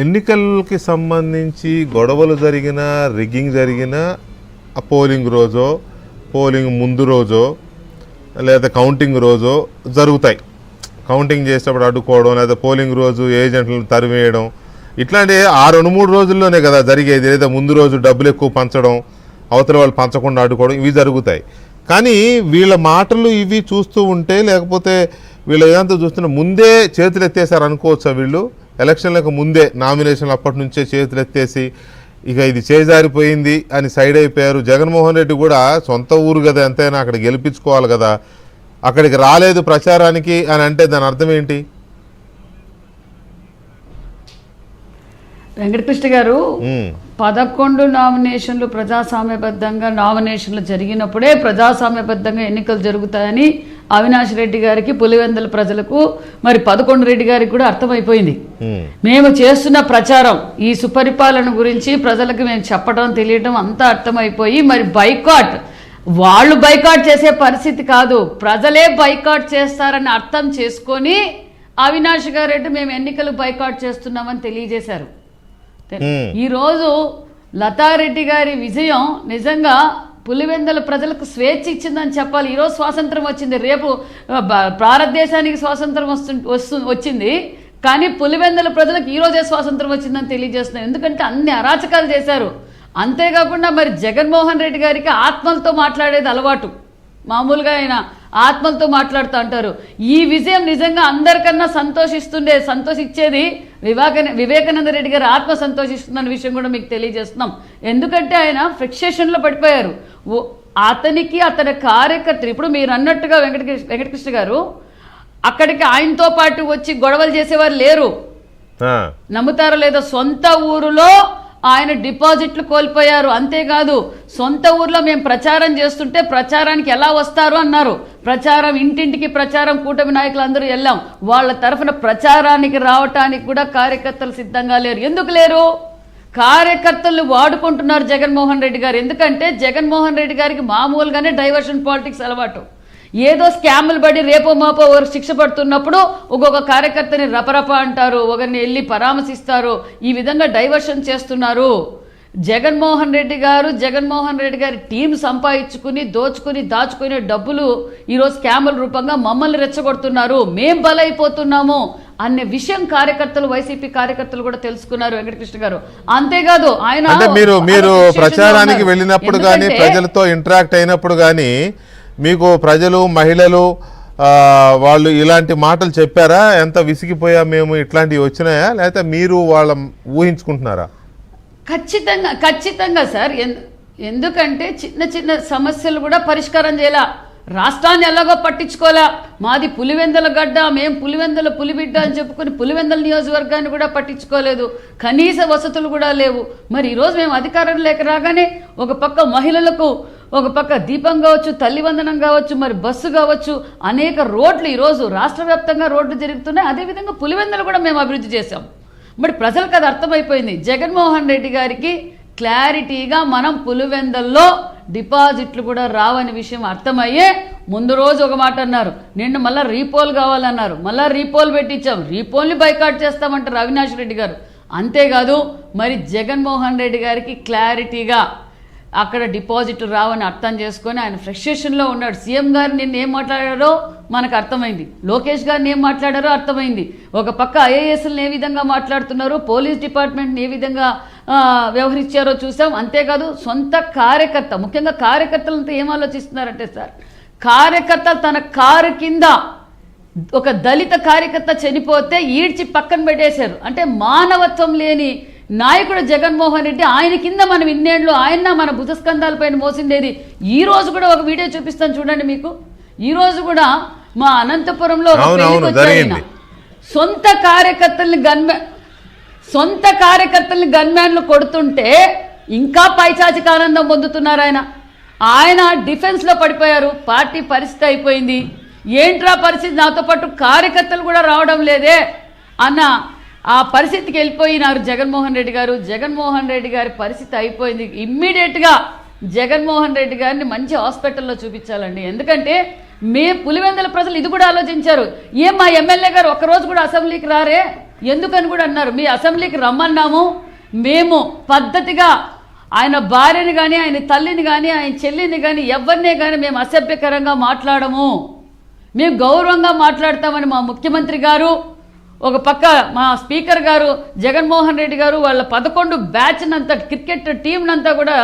ఎన్నికలకి సంబంధించి గొడవలు జరిగిన రిగ్గింగ్ జరిగిన ఆ పోలింగ్ రోజో పోలింగ్ ముందు రోజో లేదా కౌంటింగ్ రోజో జరుగుతాయి. కౌంటింగ్ చేసేటప్పుడు అడ్డుకోవడం లేదా పోలింగ్ రోజు ఏజెంట్లను తరివేయడం ఇట్లాంటి ఆ రెండు మూడు రోజుల్లోనే కదా జరిగేది. లేదా ముందు రోజు డబ్బులు ఎక్కువ పంచడం అవతల వాళ్ళు పంచకుండా అడ్డుకోవడం ఇవి జరుగుతాయి. కానీ వీళ్ళ మాటలు ఇవి చూస్తూ ఉంటే లేకపోతే వీళ్ళ ఏదంతా చూస్తుంటే ముందే చేతులు ఎత్తేసారు అనుకోవచ్చా వీళ్ళు? ఎలక్షన్లకు ముందే నామినేషన్లు అప్పటి నుంచే చేతులు ఎత్తేసి ఇక ఇది చేజారిపోయింది అని సైడ్ అయిపోయారు. జగన్మోహన్ రెడ్డి కూడా సొంత ఊరు కదా ఎంతైనా అక్కడ గెలిపించుకోవాలి కదా అక్కడికి రాలేదు ప్రచారానికి అని అంటే దాని అర్థం ఏంటి? వెంకటకృష్ణ గారు పదకొండు నామినేషన్లు ప్రజాస్వామ్యబద్ధంగా నామినేషన్లు జరిగినప్పుడే ప్రజాస్వామ్యబద్ధంగా ఎన్నికలు జరుగుతాయని అవినాష్ రెడ్డి గారికి పులివెందుల ప్రజలకు మరి పదకొండు రెడ్డి గారికి కూడా అర్థమైపోయింది. మేము చేస్తున్న ప్రచారం ఈ సుపరిపాలన గురించి ప్రజలకు మేము చెప్పడం తెలియడం అంతా అర్థమైపోయి మరి బైకాట్ వాళ్ళు బైకాట్ చేసే పరిస్థితి కాదు. ప్రజలే బైకాట్ చేస్తారని అర్థం చేసుకొని అవినాష్ గారెడ్డి మేము ఎన్నికలు బైకాట్ చేస్తున్నామని తెలియజేశారు. ఈరోజు లతారెడ్డి గారి విజయం నిజంగా పులివెందల ప్రజలకు స్వేచ్ఛ ఇచ్చిందని చెప్పాలి. ఈరోజు స్వాతంత్రం వచ్చింది. రేపు భారతదేశానికి స్వాతంత్రం వస్తు వస్తు వచ్చింది. కానీ పులివెందల ప్రజలకు ఈరోజే స్వాతంత్రం వచ్చిందని తెలియజేస్తున్నాం ఎందుకంటే అన్ని అరాచకాలు చేశారు. అంతేకాకుండా మరి జగన్మోహన్ రెడ్డి గారికి ఆత్మలతో మాట్లాడేది అలవాటు. మామూలుగా ఆయన ఆత్మలతో మాట్లాడుతూ అంటారు. ఈ విజయం నిజంగా అందరికన్నా సంతోషిస్తుండే సంతోషించేది వివేక వివేకానంద రెడ్డి గారు ఆత్మ సంతోషిస్తున్న విషయం కూడా మీకు తెలియజేస్తున్నాం. ఎందుకంటే ఆయన ఫ్రిక్షేషన్లో పడిపోయారు. అతనికి అతని కార్యకర్తలు ఇప్పుడు మీరు అన్నట్టుగా వెంకటకృష్ణ వెంకటకృష్ణ గారు అక్కడికి ఆయనతో పాటు వచ్చి గొడవలు చేసేవారు లేరు. నమ్ముతారో లేదో సొంత ఊరులో ఆయన డిపాజిట్లు కోల్పోయారు. అంతేకాదు సొంత ఊర్లో మేము ప్రచారం చేస్తుంటే ప్రచారానికి ఎలా వస్తారు అన్నారు. ప్రచారం ఇంటింటికి ప్రచారం కూటమి నాయకులు అందరూ వెళ్ళాం. వాళ్ళ తరఫున ప్రచారానికి రావటానికి కూడా కార్యకర్తలు సిద్ధంగా లేరు. ఎందుకు లేరు? కార్యకర్తలు వాడుకుంటున్నారు జగన్మోహన్ రెడ్డి గారు. ఎందుకంటే జగన్మోహన్ రెడ్డి గారికి మామూలుగానే డైవర్షన్ పాలిటిక్స్ అలవాటు. ఏదో స్కాములు పడి రేపో మాపో ఒకరు శిక్ష పడుతున్నప్పుడు ఒక్కొక్క కార్యకర్తని రపరప అంటారు ఒకరిని వెళ్ళి పరామర్శిస్తారు. ఈ విధంగా డైవర్షన్ చేస్తున్నారు. జగన్మోహన్ రెడ్డి గారు జగన్మోహన్ రెడ్డి గారి టీం సంపాదించుకుని దోచుకుని దాచుకునే డబ్బులు ఈరోజు స్కాముల రూపంగా మమ్మల్ని రెచ్చగొడుతున్నారు. మేం బలైపోతున్నాము అనే విషయం కార్యకర్తలు వైసీపీ కార్యకర్తలు కూడా తెలుసుకున్నారు వెంకటకృష్ణ గారు. అంతేకాదు ఆయన మీరు మీరు ప్రచారానికి. వెళ్ళినప్పుడు కానీ ప్రజలతో ఇంటరాక్ట్ అయినప్పుడు కానీ మీకు ప్రజలు మహిళలు వాళ్ళు ఇలాంటి మాటలు చెప్పారా? ఎంత విసిగిపోయా మేము ఇట్లాంటివి వచ్చినాయా? లేకపోతే మీరు వాళ్ళ ఊహించుకుంటున్నారా? ఖచ్చితంగా ఖచ్చితంగా సార్. ఎన్- ఎందుకంటే చిన్న చిన్న సమస్యలు కూడా పరిష్కారం చేయాల? రాష్ట్రాన్ని ఎలాగో పట్టించుకోలే మాది పులివెందల గడ్డ మేము పులివెందల పులిబిడ్డ అని చెప్పుకొని పులివెందల నియోజకవర్గాన్ని కూడా పట్టించుకోలేదు. కనీస వసతులు కూడా లేవు. మరి ఈరోజు మేము అధికారం లేక రాగానే ఒక పక్క మహిళలకు ఒక పక్క దీపం కావచ్చు తల్లివందనం కావచ్చు మరి బస్సు కావచ్చు అనేక రోడ్లు ఈరోజు రాష్ట్ర వ్యాప్తంగా రోడ్లు జరుగుతున్నాయి అదేవిధంగా పులివెందలు కూడా మేము అభివృద్ధి చేశాం. మరి ప్రజలకు అది అర్థమైపోయింది. జగన్మోహన్ రెడ్డి గారికి క్లారిటీగా మనం పులివెందల్లో డిపాజిట్లు కూడా రావని విషయం అర్థమయ్యే ముందు రోజు ఒక మాట అన్నారు. నిన్ను మళ్ళీ రీపోల్ కావాలన్నారు. మళ్ళీ రీపోల్ పెట్టించాం. రీపోల్ని బైకాట్ చేస్తామంటారు అవినాష్ రెడ్డి గారు. అంతేకాదు మరి జగన్మోహన్ రెడ్డి గారికి క్లారిటీగా అక్కడ డిపాజిట్లు రావని అర్థం చేసుకొని ఆయన ఫ్రస్ట్రేషన్లో ఉన్నాడు. సీఎం గారు నిన్న ఏం మాట్లాడారో మనకు అర్థమైంది. లోకేష్ గారిని ఏం మాట్లాడారో అర్థమైంది. ఒక పక్క ఐఏఎస్ని ఏ విధంగా మాట్లాడుతున్నారు పోలీస్ డిపార్ట్మెంట్ని ఏ విధంగా వ్యవహరించారో చూసాం. అంతేకాదు సొంత కార్యకర్త ముఖ్యంగా కార్యకర్తలంతా ఏం ఆలోచిస్తున్నారంటే సార్ కార్యకర్త తన కారు కింద ఒక దళిత కార్యకర్త చనిపోతే ఈడ్చి పక్కన పెట్టేశారు. అంటే మానవత్వం లేని నాయకుడు జగన్మోహన్ రెడ్డి ఆయన కింద మనం ఇన్నేళ్ళు ఆయన మన భుజస్కంధాలపైన మోసిండేది. ఈ రోజు కూడా ఒక వీడియో చూపిస్తాను చూడండి మీకు. ఈ రోజు కూడా మా అనంతపురంలో. సొంత కార్యకర్తల్ని గన్మె సొంత కార్యకర్తల్ని గన్మ్యాన్లు కొడుతుంటే ఇంకా పైచాచిక ఆనందం పొందుతున్నారు ఆయన. ఆయన డిఫెన్స్లో పడిపోయారు పార్టీ పరిస్థితి అయిపోయింది. ఏంట్రా పరిస్థితి? నాతో పాటు కార్యకర్తలు కూడా రావడం లేదే అన్న ఆ పరిస్థితికి వెళ్ళిపోయినారు జగన్మోహన్ రెడ్డి గారు. జగన్మోహన్ రెడ్డి గారి పరిస్థితి అయిపోయింది. ఇమ్మీడియట్గా జగన్మోహన్ రెడ్డి గారిని మంచి హాస్పిటల్లో చూపించాలండి. ఎందుకంటే మే పులివెందుల ప్రజలు ఇది కూడా ఆలోచించారు. ఏం మా ఎమ్మెల్యే గారు ఒక్కరోజు కూడా అసెంబ్లీకి రారే? ఎందుకని కూడా అన్నారు. మీ అసెంబ్లీకి రమ్మన్నాము. మేము పద్ధతిగా ఆయన భార్యని కానీ ఆయన తల్లిని కానీ ఆయన చెల్లిని కానీ ఎవరినే కానీ మేము అసభ్యకరంగా మాట్లాడము. మేము గౌరవంగా మాట్లాడతామని మా ముఖ్యమంత్రి గారు ఒక పక్క మా స్పీకర్ గారు జగన్మోహన్ రెడ్డి గారు వాళ్ళ పదకొండు బ్యాచ్ నంతా క్రికెట్ టీంనంతా కూడా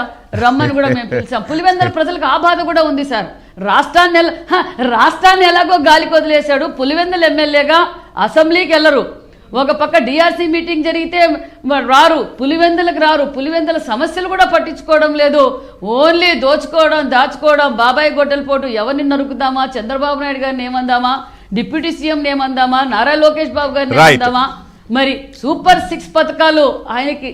రమ్మని కూడా మేము పిలిచాం. పులివెందల ప్రజలకు ఆ బాధ కూడా ఉంది సార్. రాష్ట్రాన్ని ఎలా రాష్ట్రాన్ని ఎలాగో గాలికి వదిలేశాడు పులివెందల ఎమ్మెల్యేగా అసెంబ్లీకి వెళ్ళరు ఒక పక్క డిఆర్సీ మీటింగ్ జరిగితే రారు పులివెందులకు రారు. పులివెందుల సమస్యలు కూడా పట్టించుకోవడం లేదు. ఓన్లీ దోచుకోవడం దాచుకోవడం బాబాయ్ గొడ్డలు పోటు ఎవరిని నరుకుదామా చంద్రబాబు నాయుడు గారిని ఏమందామా? డిప్యూటీ సీఎం ఏమందామా నారా లోకేష్ బాబు గారిని Right. ఏమందామా మరి సూపర్ సిక్స్ పథకాలు ఆయనకి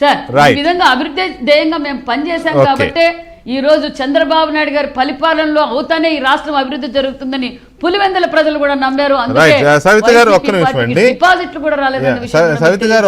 సార్ ఈ. విధంగా అభివృద్ధి ధ్యేయంగా మేము పనిచేశాం Okay. కాబట్టి ఈ రోజు చంద్రబాబు నాయుడు గారి పరిపాలనలో అవుతానే ఈ రాష్ట్రం అభివృద్ధి జరుగుతుందని పులివెందుల ప్రజలు కూడా నమ్మారు అందుకే. సవిత గారు ఒక్క నిమిషం. డిపాజిట్లు కూడా రాలేదన్న Yeah, విషయం కూడా సవిత గారు